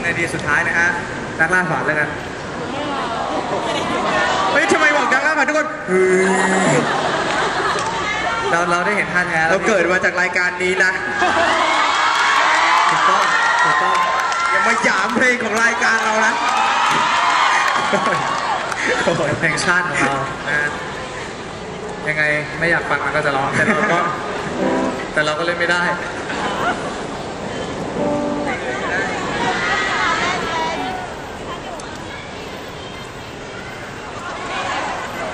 ยังไงดีสุดท้ายนะฮะนักล่าฝันแล้วกันเฮ้ยทำไมบอกนักล่าฝันทุกคนเฮ้ยเราเราได้เห็นท่าแท้แล้เราวเกิดมาจากรายการนี้นะถูกต้องถูกต้องอย่ามาหยามเพลงของรายการเรานะโอ้ยเพลงชาติของเรานะฮะยังไงไม่อยากฟังมันก็จะร้องแต่เราก็แต่เราก็เล่นไม่ได้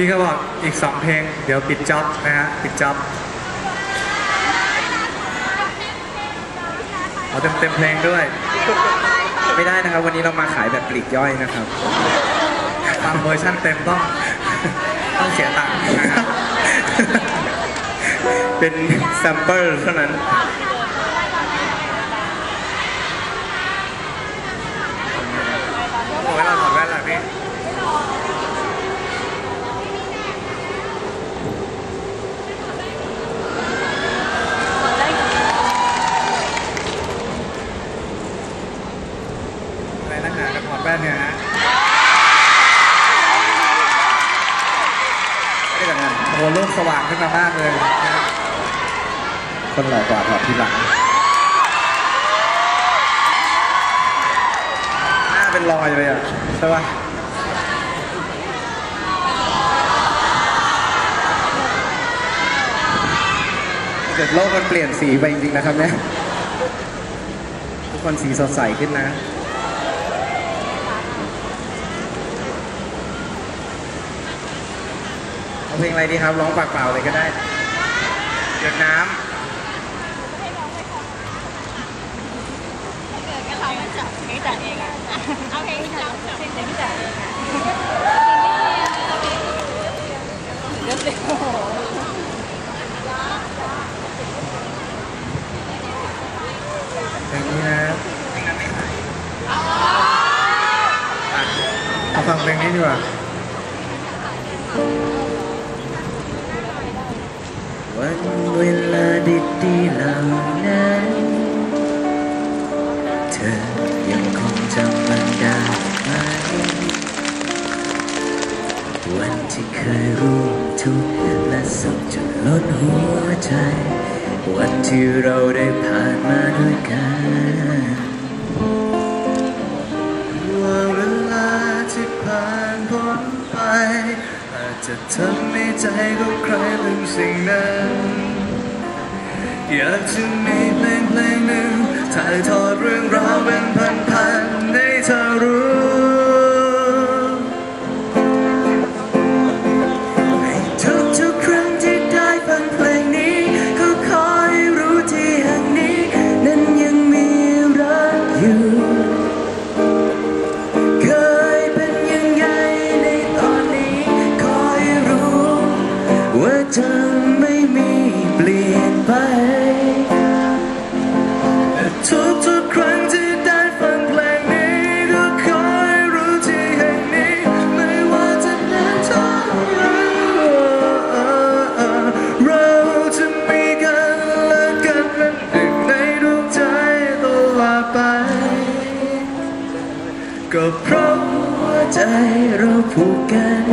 พี่ก็บอกอีกสองเพลง เดี๋ยวปิดจ็อบนะฮะปิดจ็อบเอาเต็มเต็มเพลงด้วย ไม่ได้นะครับ วันนี้เรามาขายแบบปลีกย่อยนะครับฟังเวอร์ชันเต็มต้องต้องเสียตังค์นะฮะเป็นแซมเปิลเท่านั้น โอ้ยเราถอดแว่นแล้วพี่อะไรนักหนากับถอดแว่นเนี่ยฮะ ไม่ได้แบบนั้น โอ้โหโลกสว่าง ขึ้นมามากเลยนะคนหล่อกว่าถอดทีหลังหน้าเป็นรอยเลยอะใช่ป่ะเกิดโลกมันเปลี่ยนสีไปจริงๆนะครับเนี่ยทุกคนสีสดใสขึ้นนะ เพลงอะไรดีครับ ร้องปากเปล่าเลยก็ได้หยดน้ำเพลงจัดเองอะเอาเพลงที่จัดเพลงที่จัดเองอะเดี๋ยวสิโอ้โหอย่างนี้นะอะเอาฟังเพลงนี้ดีกว่า วันเวลาดีๆเหล่านั้น เธอยังคงจำมันได้ไหม วันที่เคยร่วมทุกและสุขจนล้นหัวใจ วันที่เราได้ผ่านมาด้วยกัน จะทำให้ใจก็ใครลืมสิ่งนั้น อยากจะมีเพลงเพลงหนึ่งถ่ายทอดเรื่องราวเป็นพันๆให้เธอรู้ ก็เพราะหัวใจเราผูกกัน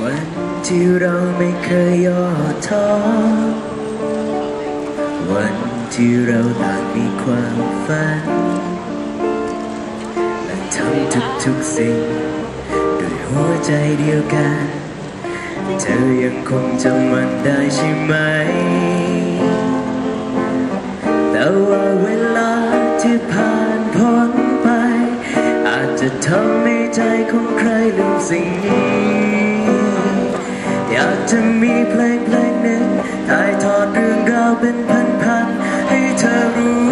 วันที่เราไม่เคยย่อท้อ วันที่เราต่างมีความฝัน และทำทุกๆสิ่งด้วยหัวใจเดียวกัน เธอยังคงจำมันได้ใช่ไหม แต่ว่าเวลาที่ผ่านพ้นไป อาจจะทำให้ใจของใครลืมสิ่งนี้ อยากจะมีเพลงเพลงหนึ่งถ่ายทอดเรื่องราวเป็นพันๆให้เธอรู้